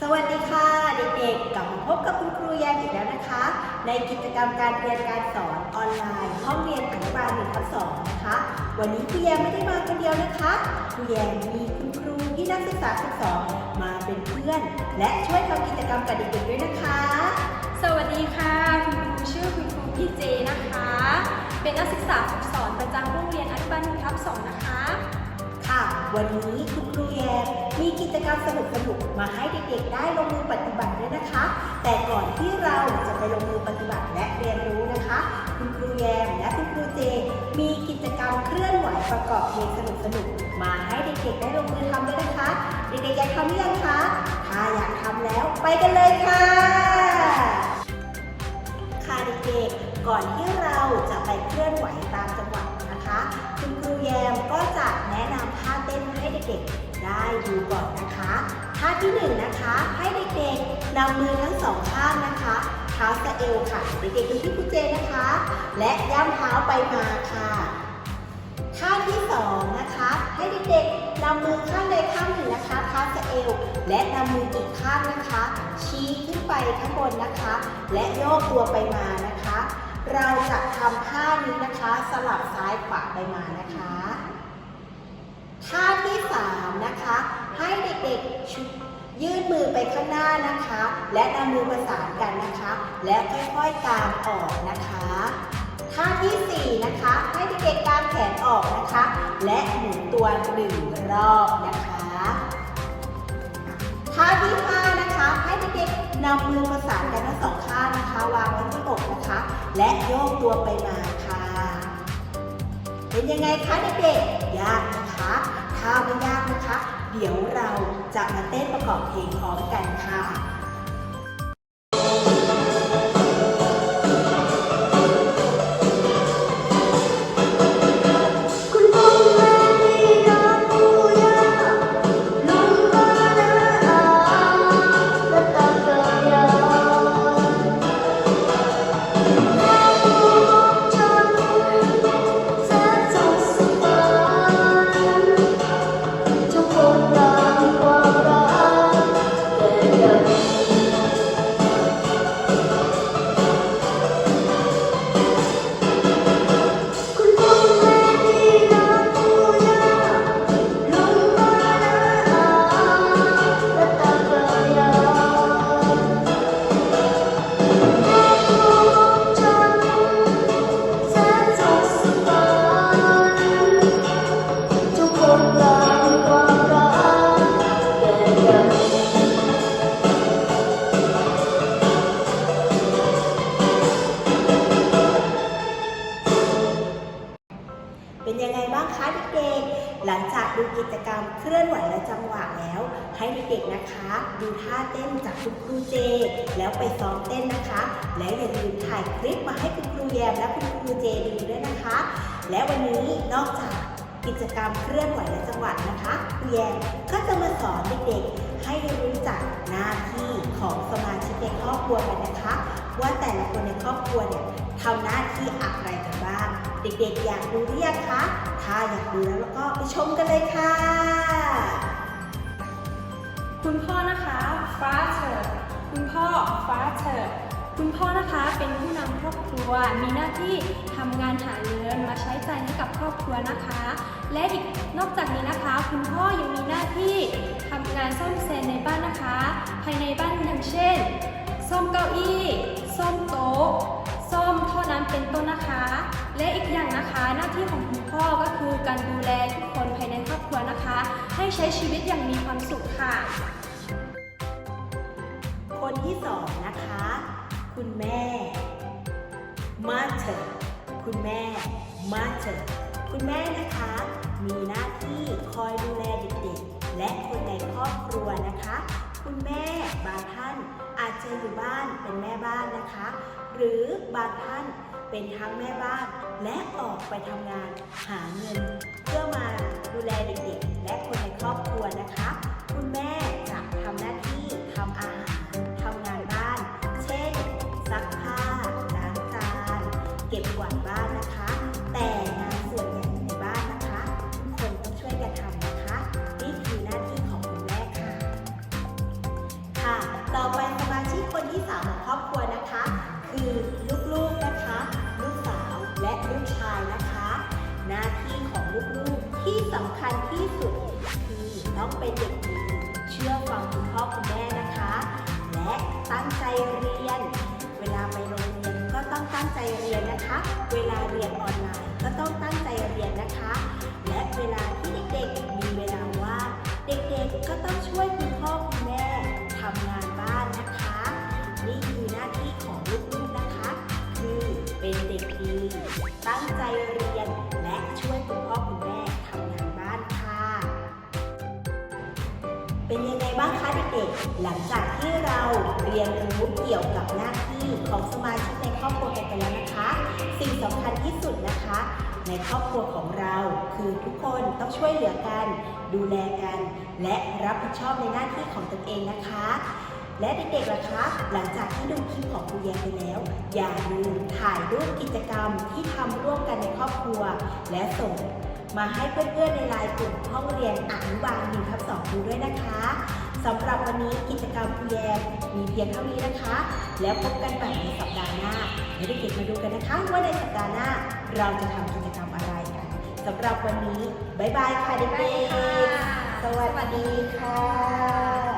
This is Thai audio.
สวัสดีค่ะเด็กๆกลับมาพบกับคุณครูแยมอีกแล้วนะคะ ในกิจกรรมการเรียนการสอนออนไลน์ ห้องเรียนอนุบาลหนึ่งทับสองนะคะ วันนี้ครูแยมไม่ได้มาคนเดียวนะคะครูแยมมีคุณครูที่นักศึกษาฝึกสอนมาเป็นเพื่อน และช่วยทำกิจกรรมกับเด็กๆด้วยนะคะ สวัสดีค่ะ คุณครูชื่อคุณครูพี่เจนะคะ เป็นนักศึกษาฝึกสอนประจำโรงเรียนอนุบาลหนึ่งทับสองนะคะ วันนี้คุณครูแยมมีกิจกรรมสนุกๆมาให้เด็กๆได้ลงมือปฏิบัติด้วยนะคะ แต่ก่อนที่เราจะไปลงมือปฏิบัติและเรียนรู้นะคะ คุณครูแยมและคุณครูเจ มีกิจกรรมเคลื่อนไหวประกอบเพลงสนุกๆมาให้เด็กๆได้ลงมือทำด้วยนะคะ เด็กๆอยากทำหรือยังคะถ้าอยากทำแล้วไปกันเลยค่ะค่ะเด็กๆก่อนที่เราจะไปเคลื่อนไหวตามจังหวะนะคะ คุณครูแยมก็จะแนะนำ ท่นให้เด็กๆได้ดูก่อนนะคะท่าที่หนึ่งนะคะให้เด็กๆนำมือทั้งสองข้างนะคะเท้าสะเอวค่ะเด็กๆดูที่ครูเจนะคะ และย่ำเท้าไปมาค่ะท่าที่สองนะคะให้เด็กๆนำมือข้างใดข้างหนึ่งนะคะเท้าสะเอว และนำมืออีกข้างนะคะ ชี้ขึ้นไปข้างบนนะคะ และโยกตัวไปมานะคะ เราจะทำท่านี้นะคะ สลับซ้ายขวาไปมานะคะ ท่าที่สามนะคะ ให้ เด็กๆยื่นมือไปข้างหน้านะคะ และนำมือประสานกันนะคะ และค่อยๆกางออกนะคะท่าที่สี่นะคะ ให้เด็กๆกางแขนออกนะคะ และหมุนตัวหนึ่งรอบนะคะท่าที่ห้านะคะ ให้เด็กๆนำมือประสานกันทั้งสองข้างนะคะ วางไว้ที่อกนะคะ และโยกตัวไปมาค่ะ เป็นยังไงคะเด็กๆยากนะคะถ้าไม่ยากนะคะ เดี๋ยวเร จะมาเต้นประกอบเพลงพร้อมกัน เคลื่อนไหวและจังหวะแล้ว ให้เด็กๆนะคะ ดูท่าเต้นจากคุณครูเจ แล้วไปซ้อมเต้นนะคะ และอย่าลืมถ่ายคลิปมาให้คุณครูแยมและคุณครูเจดูด้วยนะคะ และวันนี้นอกจากกิจกรรมเคลื่อนไหวและจังหวะนะคะครูแยมก็จะมาสอนเด็กๆ ให้รู้จักหน้าที่ของสมาชิกในครอบครัวกันนะคะ ว่าแต่ละคนในครอบครัวเนี่ยทำหน้าที่อะไรกันบ้าง เด็กๆ อยากดูหรือยังคะ ถ้าอยากดูแล้วก็ไปชมกันเลยค่ะ คุณพ่อนะคะ father คุณพ่อ father คุณพ่อนะคะเป็นผู้นำครอบครัว มีหน้าที่ทำงานหาเงินมาใช้จ่ายให้กับครอบครัวนะคะ และอีกนอกจากนี้นะคะ คุณพ่อยังมีหน้าที่ทำงานซ่อมแซมในบ้านนะคะ ภายในบ้านอย่างเช่นซ่อมเก้าอี้ซ่อมโต๊ะซ่อมท่อน้ำเป็นต้นนะคะ และอีกอย่างนะคะหน้าที่ของคุณพ่อก็คือการดูแลทุกคนภายในครอบครัวนะคะ ให้ใช้ชีวิตอย่างมีความสุขค่ะ ที่สองนะคะ คุณแม่ mother คุณแม่ mother คุณแม่นะคะ มีหน้าที่คอยดูแลเด็กๆ และคนในครอบครัวนะคะ คุณแม่บางท่านอาจจะอยู่บ้านเป็นแม่บ้านนะคะ หรือบางท่านเป็นทั้งแม่บ้านและออกไปทำงานหาเงิน เพื่อมาดูแลเด็กๆ และคนในครอบครัวนะคะ คุณแม่จะ อบ้านนะคะ แต่งานส่วนใหญ่ในบ้านนะคะทุกคนต้องช่วยกันทำนะคะ นี่คือหน้าที่ของคุณแม่ค่ะ ค่ะต่อไปสมาชิกคนที่สามของครอบครัวนะคะ คือลูกๆนะคะ ลูกสาวและลูกชายนะคะ หน้าที่ของลูกๆที่สำคัญที่สุดคือต้องเป็นเด็กดีเชื่อฟังคุณพ่อคุณแม่นะคะ และตั้งใจเรียน งตั้งใจเรียนนะคะ เวลาเรียนออนไลน์ก็ต้องตั้งใจเรียนนะคะ และเวลาที่เด็กๆ มีเวลาว่างเด็กๆก็ต้องช่วยคุณพ่อคุณแม่ทำงานบ้านนะคะ นี่คือหน้าที่ของลูกๆนะคะ คือเป็นเด็กดี ตั้งใจเรียน เด็กๆ หลังจากที่เราเรียนรู้เกี่ยวกับหน้าที่ของสมาชิกในครอบครัวกันไปแล้วนะคะ สิ่งสำคัญที่สุดนะคะ ในครอบครัวของเราคือทุกคนต้องช่วยเหลือกัน ดูแลกัน และรับผิดชอบในหน้าที่ของตนเองนะคะ และเด็กๆล่ะคะ หลังจากที่ดูคลิปของครูแยมไปแล้ว อย่าลืมถ่ายรูปกิจกรรมที่ทำร่วมกันในครอบครัว และส่งมาให้เพื่อนๆในไลน์กลุ่มห้องเรียนอนุบาล1ทับ2ดูด้วยนะคะ สำหรับวันนี้กิจกรรมครูแยมมีเพียงเท่านี้นะคะ แล้วพบกันใหม่ในสัปดาห์หน้าและเด็กๆมาดูกันนะคะ ว่าในสัปดาห์หน้าเราจะทำกิจกรรมอะไรกันสำหรับวันนี้ บ๊ายบายค่ะเด็กๆสวัสดีค่ะ